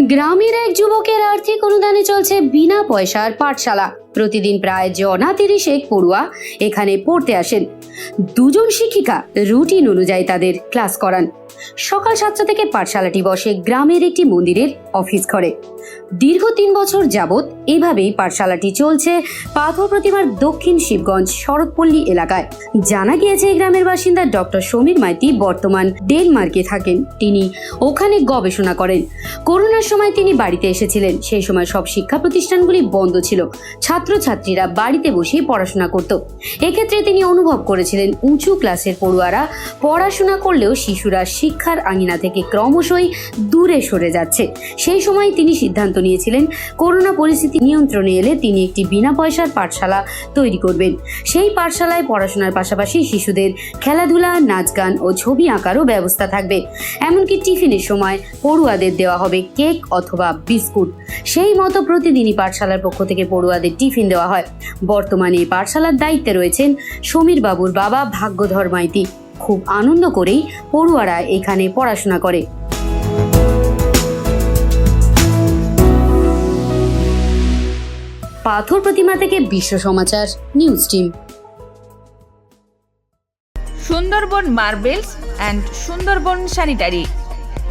গ্রামের এক যুবকের আর্থিক অনুদানে চলছে বিনা পয়সার পাঠশালা। প্রতিদিন প্রায় জনা তিরিশেক পড়ুয়া এখানে পড়তে আসেন। দুজন শিক্ষিকা রুটিন অনুযায়ী তাদের ক্লাস করান। সকাল সাতটা থেকে পাঠশালাটি বসে গ্রামের একটি মন্দিরের অফিস ঘরে। দীর্ঘ তিন বছর যাবৎ এভাবেই পাঠশালাটি চলছে পাথর প্রতিমার দক্ষিণ শিবগঞ্জ শরৎপল্লী এলাকায়। জানা গিয়েছে এই গ্রামের বাসিন্দা ডক্টর সমীর মাইতি বর্তমান ডেনমার্কে থাকেন। তিনি ওখানে গবেষণা করেন। করোনার সময় তিনি বাড়িতে এসেছিলেন। সেই সময় সব শিক্ষা প্রতিষ্ঠানগুলি বন্ধ ছিল। ছাত্রছাত্রীরা বাড়িতে বসেই পড়াশোনা করত। এক্ষেত্রে তিনি অনুভব করেছিলেন উঁচু ক্লাসের পড়ুয়ারা পড়াশোনা করলেও শিশুরা শিক্ষার আঙিনা থেকে ক্রমশই দূরে সরে যাচ্ছে। সেই সময় তিনি সিদ্ধান্ত নিয়েছিলেন, করোনা পরিস্থিতি নিয়ন্ত্রণে এলে তিনি একটি বিনা পয়সার পাঠশালা তৈরি করবেন। সেই পাঠশালায় পড়াশোনার পাশাপাশি শিশুদের খেলাধুলা নাচ গান ও ছবি আঁকারও ব্যবস্থা থাকবে। এমনকি টিফিনের সময় পড়ুয়াদের দেওয়া হবে কেক অথবা বিস্কুট। সেই মতো প্রতিদিনই পাঠশালার পক্ষ থেকে পড়ুয়াদের টিফিন দেওয়া হয়। বর্তমানে এই পাঠশালার দায়িত্বে রয়েছেন সমীর বাবুর বাবা ভাগ্যধর মাইতি। খুব আনন্দ করেই পড়ুয়ারা এখানে পড়াশোনা করে। পাথর প্রতিমা থেকে Biswa Samachar, news team. Sundarban marbles and Sundarban sanitary.